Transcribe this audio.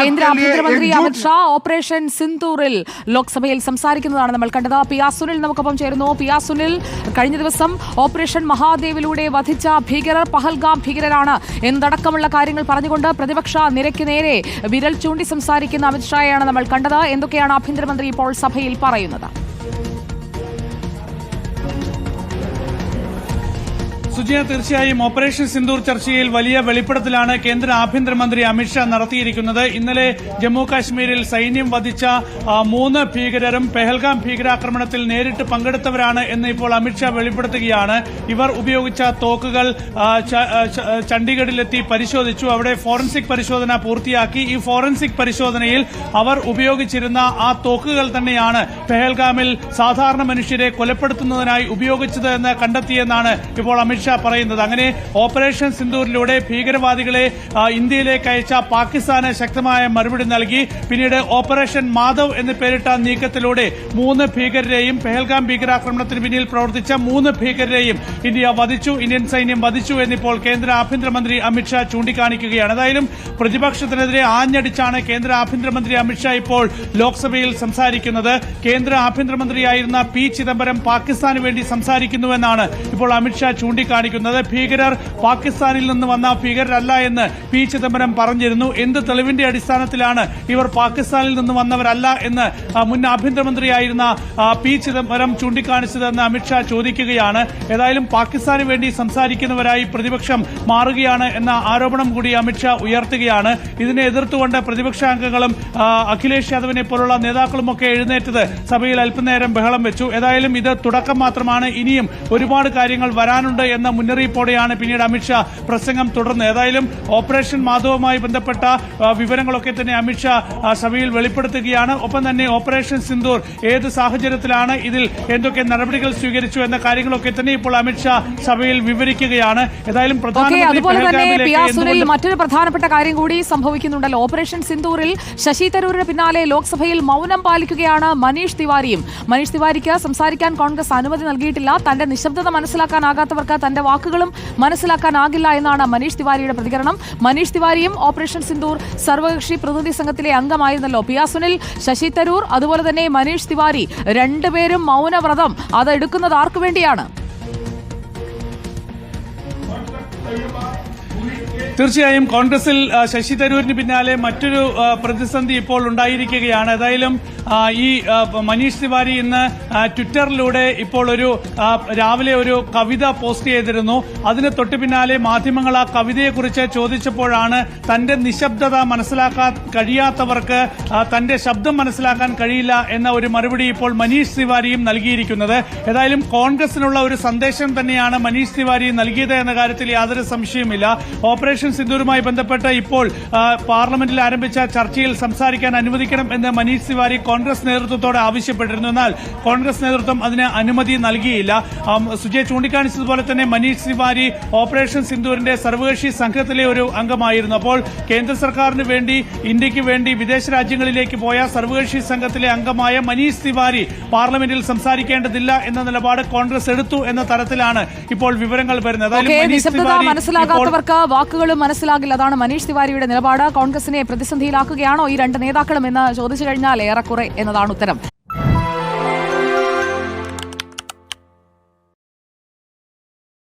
കേന്ദ്ര ആഭ്യന്തരമന്ത്രി അമിത് ഷാ ഓപ്പറേഷൻ സിന്ധൂറിൽ ലോക്സഭയിൽ സംസാരിക്കുന്നതാണ് നമ്മൾ കണ്ടത്. പി സുനിൽ നമുക്കൊപ്പം ചേരുന്നു. പി സുനിൽ കഴിഞ്ഞ ദിവസം ഓപ്പറേഷൻ മഹാദേവിലൂടെ വധിച്ച ഭീകരർ പഹൽഗാം ഭീകരരാണ് എന്തടക്കമുള്ള കാര്യങ്ങൾ പറഞ്ഞുകൊണ്ട് പ്രതിപക്ഷ നിരക്ക് നേരെ വിരൽ ചൂണ്ടി സംസാരിക്കുന്ന അമിത് ഷായെയാണ് നമ്മൾ കണ്ടത്. എന്തൊക്കെയാണ് ആഭ്യന്തരമന്ത്രി ഇപ്പോൾ സഭയിൽ പറയുന്നത്? സുജയ തീർച്ചയായും ഓപ്പറേഷൻ സിന്ദൂർ ചർച്ചയിൽ വലിയ വെളിപ്പെടുത്തലാണ് കേന്ദ്ര ആഭ്യന്തരമന്ത്രി അമിത്ഷാ നടത്തിയിരിക്കുന്നത്. ഇന്നലെ ജമ്മു കാശ്മീരിൽ സൈന്യം വധിച്ച മൂന്ന് ഭീകരരും പെഹൽഗാം ഭീകരാക്രമണത്തിൽ നേരിട്ട് പങ്കെടുത്തവരാണ് എന്ന് ഇപ്പോൾ അമിത്ഷാ വെളിപ്പെടുത്തുകയാണ്. ഇവർ ഉപയോഗിച്ച തോക്കുകൾ ചണ്ഡീഗഡിലെത്തി പരിശോധിച്ചു. അവിടെ ഫോറൻസിക് പരിശോധന പൂർത്തിയാക്കി. ഈ ഫോറൻസിക് പരിശോധനയിൽ അവർ ഉപയോഗിച്ചിരുന്ന ആ തോക്കുകൾ തന്നെയാണ് പെഹൽഗാമിൽ സാധാരണ മനുഷ്യരെ കൊലപ്പെടുത്തുന്നതിനായി ഉപയോഗിച്ചത് എന്ന് കണ്ടെത്തിയെന്നാണ് ഇപ്പോൾ അമിത്ഷാ പറയുന്നത്. അങ്ങനെ ഓപ്പറേഷൻ സിന്ദൂരിലൂടെ ഭീകരവാദികളെ ഇന്ത്യയിലേക്ക് അയച്ച പാകിസ്ഥാന് ശക്തമായ മറുപടി നൽകി. പിന്നീട് ഓപ്പറേഷൻ മാധവ് എന്ന് പേരിട്ട നീക്കത്തിലൂടെ മൂന്ന് ഭീകരരെയും പെഹൽഗാം ഭീകരാക്രമണത്തിന് പിന്നിൽ പ്രവർത്തിച്ച മൂന്ന് ഭീകരരെയും ഇന്ത്യ വധിച്ചു ഇന്ത്യൻ സൈന്യം വധിച്ചു എന്നിപ്പോൾ കേന്ദ്ര ആഭ്യന്തരമന്ത്രി അമിത്ഷാ ചൂണ്ടിക്കാണിക്കുകയാണ്. ഏതായാലും പ്രതിപക്ഷത്തിനെതിരെ ആഞ്ഞടിച്ചാണ് കേന്ദ്ര ആഭ്യന്തരമന്ത്രി അമിത്ഷാ ഇപ്പോൾ ലോക്സഭയിൽ സംസാരിക്കുന്നത്. കേന്ദ്ര ആഭ്യന്തരമന്ത്രിയായിരുന്ന പി ചിദംബരം പാകിസ്ഥാന് വേണ്ടി സംസാരിക്കുന്നുവെന്നാണ് ഇപ്പോൾ അമിത്ഷാ ചൂണ്ടിക്കാണിക്കുന്നത് ഭീകരർ പാകിസ്ഥാനിൽ നിന്ന് വന്ന ഭീകരരല്ല എന്ന് പി ചിദംബരം പറഞ്ഞിരുന്നു. എന്ത് തെളിവിന്റെ അടിസ്ഥാനത്തിലാണ് ഇവർ പാകിസ്ഥാനിൽ നിന്ന് വന്നവരല്ല എന്ന് മുൻ ആഭ്യന്തരമന്ത്രിയായിരുന്ന പി ചിദംബരം ചൂണ്ടിക്കാണിച്ചതെന്ന് അമിത്ഷാ ചോദിക്കുകയാണ്. ഏതായാലും പാകിസ്ഥാന് വേണ്ടി സംസാരിക്കുന്നവരായി പ്രതിപക്ഷം മാറുകയാണ് എന്ന ആരോപണം കൂടി അമിത്ഷാ ഉയർത്തുകയാണ്. ഇതിനെ എതിർത്തുകൊണ്ട് പ്രതിപക്ഷ അംഗങ്ങളും അഖിലേഷ് യാദവിനെ പോലുള്ള നേതാക്കളുമൊക്കെ എഴുന്നേറ്റത് സഭയിൽ അല്പനേരം ബഹളം വെച്ചു. ഏതായാലും ഇത് തുടക്കം മാത്രമാണ്. ഇനിയും ഒരുപാട് കാര്യങ്ങൾ വരാനുണ്ട് എന്ന മുന്നറിയിപ്പോടെയാണ് പിന്നീട് അമിത്ഷാ പ്രസംഗം തുടർന്ന്. ഏതായാലും ഓപ്പറേഷൻ മാധവുമായി ബന്ധപ്പെട്ട വിവരങ്ങളൊക്കെ തന്നെ അമിത്ഷാ സഭയിൽ വെളിപ്പെടുത്തുകയാണ്. ഒപ്പം തന്നെ ഓപ്പറേഷൻ സിന്ദൂർ ഏത് സാഹചര്യത്തിലാണ് ഇതിൽ എന്തൊക്കെ നടപടികൾ സ്വീകരിച്ചു എന്ന കാര്യങ്ങളൊക്കെ തന്നെ ഇപ്പോൾ അമിത്ഷാ സഭയിൽ വിവരിക്കുകയാണ്. ഏതായാലും അതുപോലെ തന്നെ പി ആർ സുനിൽ മറ്റൊരു പ്രധാനപ്പെട്ട കാര്യം കൂടി സംഭവിക്കുന്നുണ്ടല്ലോ. ഓപ്പറേഷൻ സിന്ദൂറിൽ ശശി തരൂരിന് പിന്നാലെ ലോക്സഭയിൽ മൗനം പാലിക്കുകയാണ് മനീഷ് തിവാരിയും. മനീഷ് തിവാരിക്ക് സംസാരിക്കാൻ കോൺഗ്രസ് അനുമതി നൽകിയിട്ടില്ല. തന്റെ നിശബ്ദത മനസ്സിലാക്കാനാകാത്തവർക്ക് തന്റെ വാക്കുകളും മനസ്സിലാക്കാനാകില്ല എന്നാണ് മനീഷ് തിവാരിയുടെ പ്രതികരണം. മനീഷ് തിവാരിയും ഓപ്പറേഷൻ സിന്ദൂർ സർവകക്ഷി പ്രതിനിധി സംഘത്തിലെ അംഗമായിരുന്നല്ലോ. പി സുനിൽ ശശി തരൂർ അതുപോലെ തന്നെ മനീഷ് തിവാരി രണ്ടുപേരും മൗനവ്രതം അത് എടുക്കുന്നത് ആർക്കു വേണ്ടിയാണ്? തീർച്ചയായും കോൺഗ്രസിൽ ശശി തരൂരിന് പിന്നാലെ മറ്റൊരു പ്രതിസന്ധി ഇപ്പോൾ ഉണ്ടായിരിക്കുകയാണ്. ഏതായാലും ഈ മനീഷ് തിവാരി ഇന്ന് ട്വിറ്ററിലൂടെ ഇപ്പോൾ ഒരു രാവിലെ ഒരു കവിത പോസ്റ്റ് ചെയ്തിരുന്നു. അതിന് തൊട്ടു പിന്നാലെ മാധ്യമങ്ങൾ ആ കവിതയെക്കുറിച്ച് ചോദിച്ചപ്പോഴാണ് തന്റെ നിശബ്ദത മനസ്സിലാക്കാൻ കഴിയാത്തവർക്ക് തന്റെ ശബ്ദം മനസ്സിലാക്കാൻ കഴിയില്ല എന്ന ഒരു മറുപടി ഇപ്പോൾ മനീഷ് തിവാരിയും നൽകിയിരിക്കുന്നത്. ഏതായാലും കോൺഗ്രസിനുള്ള ഒരു സന്ദേശം തന്നെയാണ് മനീഷ് തിവാരി നൽകിയത് എന്ന കാര്യത്തിൽ യാതൊരു സംശയവുമില്ല. ഓപ്പറേഷൻ സിന്ദൂരുമായി ബന്ധപ്പെട്ട് ഇപ്പോൾ പാർലമെന്റിൽ ആരംഭിച്ച ചർച്ചയിൽ സംസാരിക്കാൻ അനുവദിക്കണം എന്ന് മനീഷ് തിവാരി കോൺഗ്രസ് നേതൃത്വത്തോട് ആവശ്യപ്പെട്ടിരുന്നു. എന്നാൽ കോൺഗ്രസ് നേതൃത്വം അതിന് അനുമതി നൽകിയില്ല. സുജയ് ചൂണ്ടിക്കാണിച്ചതുപോലെ തന്നെ മനീഷ് തിവാരി ഓപ്പറേഷൻ സിന്ദൂരിന്റെ സർവകക്ഷി സംഘത്തിലെ ഒരു അംഗമായിരുന്നു. അപ്പോൾ കേന്ദ്ര സർക്കാരിന് വേണ്ടി ഇന്ത്യയ്ക്ക് വേണ്ടി വിദേശ രാജ്യങ്ങളിലേക്ക് പോയ സർവകക്ഷി സംഘത്തിലെ അംഗമായ മനീഷ് തിവാരി പാർലമെന്റിൽ സംസാരിക്കേണ്ടതില്ല എന്ന നിലപാട് കോൺഗ്രസ് എടുത്തു എന്ന തരത്തിലാണ് ഇപ്പോൾ വിവരങ്ങൾ വരുന്നത്. മനീഷ് തിവാരി മനസ്സിലാകാത്തവർക്ക് വാക്കുകളും മനസ്സിലാകില്ല. അതാണ് മനീഷ് തിവാരിയുടെ നിലപാട്. കോൺഗ്രസിനെ പ്രതിസന്ധിയിലാക്കുകയാണോ ഈ രണ്ട് നേതാക്കളും എന്ന് ചോദിച്ചു കഴിഞ്ഞാൽ ഏറെക്കുറെ എന്നതാണ് ഉത്തരം.